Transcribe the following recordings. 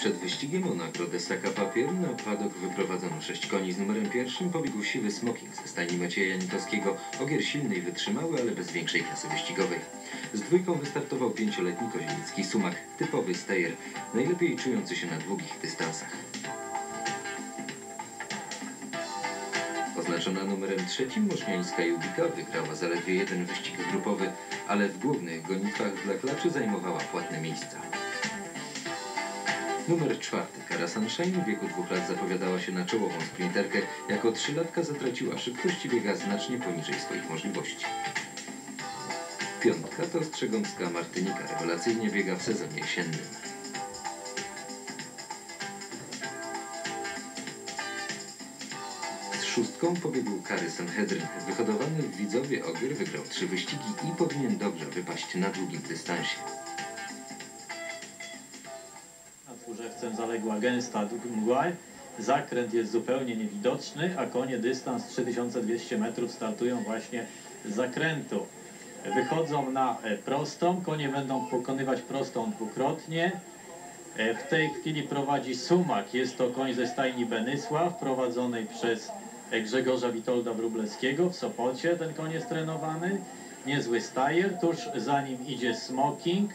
Przed wyścigiem o nagrodę Saka Papier na padok wyprowadzono sześć koni. Z numerem pierwszym pobiegł siwy smoking ze stajni Macieja Janikowskiego. Ogier silny i wytrzymały, ale bez większej klasy wyścigowej. Z dwójką wystartował pięcioletni kozienicki sumak, typowy stajer, najlepiej czujący się na długich dystansach. Oznaczona numerem trzecim Moszniańska Judika wygrała zaledwie jeden wyścig grupowy, ale w głównych gonitwach dla klaczy zajmowała płatne miejsca. Numer czwarty, Kara Sunshine, w wieku dwóch lat zapowiadała się na czołową sprinterkę. Jako trzylatka zatraciła szybkość i biega znacznie poniżej swoich możliwości. Piątka to Strzegomska Martynika, rewelacyjnie biega w sezonie jesiennym. Z szóstką pobiegł Kary Sanhedrin. Wyhodowany w Widzowie Ogier wygrał trzy wyścigi i powinien dobrze wypaść na długim dystansie. Tchórzewcem zaległa gęsta mgła. Zakręt jest zupełnie niewidoczny, a konie dystans 3200 metrów startują właśnie z zakrętu. Wychodzą na e, prostą, konie będą pokonywać prostą dwukrotnie. E, W tej chwili prowadzi Sumak, jest to koń ze stajni Benysław, prowadzonej przez e, Grzegorza Witolda Wróblewskiego w Sopocie. Ten koń jest trenowany. Niezły stajer, tuż za nim idzie Smoking,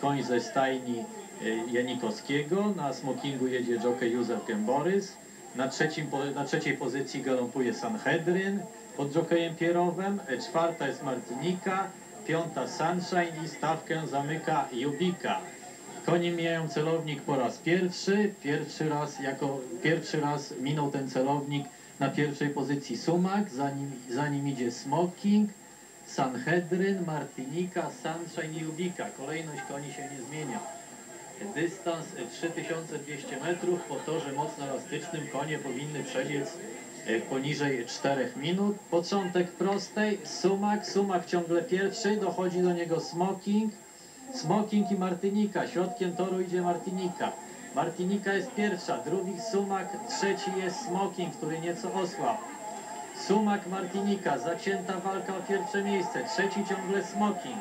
koń ze stajni Janikowskiego. Na smokingu jedzie jockey Józef Gęborys. Na, trzecim, na trzeciej pozycji galopuje Sanhedryn pod jokejem Pierowem. E, Czwarta jest Martynika, piąta Sunshine i stawkę zamyka Jubika. Konie mijają celownik po raz pierwszy. Pierwszy raz, jako pierwszy raz minął ten celownik na pierwszej pozycji Sumak, za nim, idzie Smoking, Sanhedryn, Martynika, Sunshine i Jubika. Kolejność koni się nie zmienia. Dystans 3200 metrów po torze mocno elastycznym konie powinny przebiec e, poniżej 4 minut. Początek prostej, sumak, sumak ciągle pierwszy, dochodzi do niego smoking, smoking i martynika. Środkiem toru idzie martynika. Martynika jest pierwsza, drugi sumak, trzeci jest smoking, który nieco osłabł. Sumak Martinika, zacięta walka o pierwsze miejsce, trzeci ciągle smoking.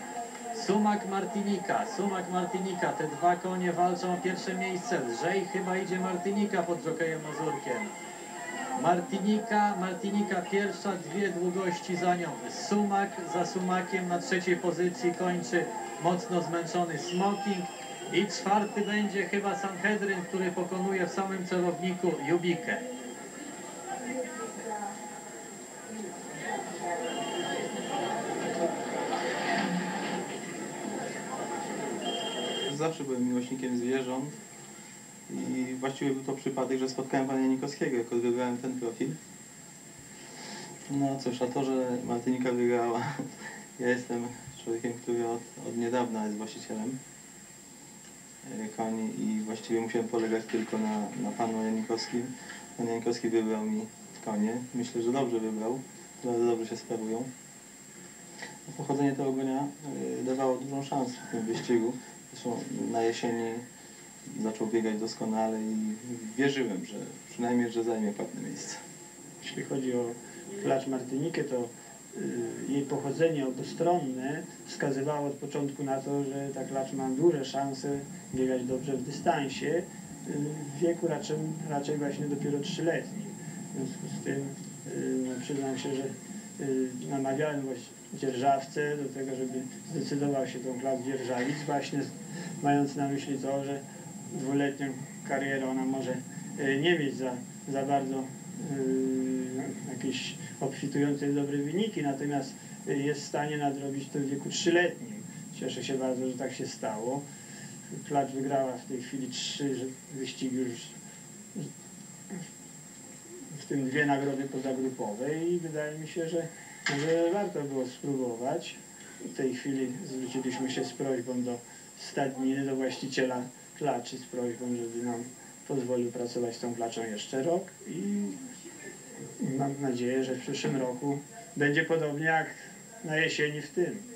Sumak Martinika, Sumak Martinika, te dwa konie walczą o pierwsze miejsce. Lżej chyba idzie Martinika pod jokejem Mazurkiem. Martinika, Martinika pierwsza, dwie długości za nią. Sumak za Sumakiem na trzeciej pozycji kończy mocno zmęczony Smoking. I czwarty będzie chyba Sanhedryn, który pokonuje w samym celowniku Jubikę. Zawsze byłem miłośnikiem zwierząt i właściwie był to przypadek, że spotkałem pana Janikowskiego, jako wybrałem ten profil. No cóż, a to, że Martynika wygrała, ja jestem człowiekiem, który od, od niedawna jest właścicielem e, koni i właściwie musiałem polegać tylko na, na panu Janikowskim. Pan Janikowski wybrał mi konie. Myślę, że dobrze wybrał, bardzo dobrze się sprawują. Pochodzenie tego konia e, dawało dużą szansę w tym wyścigu. Zresztą na jesieni zaczął biegać doskonale i wierzyłem, że przynajmniej, że zajmie płatne miejsce. Jeśli chodzi o klacz Martynikę, to y, jej pochodzenie obustronne wskazywało od początku na to, że ta klacz ma duże szanse biegać dobrze w dystansie, y, w wieku raczej, raczej właśnie dopiero trzyletnim. W związku z tym y, no, przyznam się, że namawiałem właśnie dzierżawcę do tego, żeby zdecydował się tą klacz dzierżawić, właśnie mając na myśli to, że dwuletnią karierę ona może y, nie mieć za, za bardzo y, jakieś obfitujące dobre wyniki, natomiast y, jest w stanie nadrobić to w wieku trzyletnim. Cieszę się bardzo, że tak się stało. Klacz wygrała w tej chwili trzy wyścigi już, w tym dwie nagrody pozagrupowe i wydaje mi się, że, że warto było spróbować. W tej chwili zwróciliśmy się z prośbą do stadniny, do właściciela klaczy z prośbą, żeby nam pozwolił pracować z tą klaczą jeszcze rok i mam nadzieję, że w przyszłym roku będzie podobnie jak na jesieni w tym.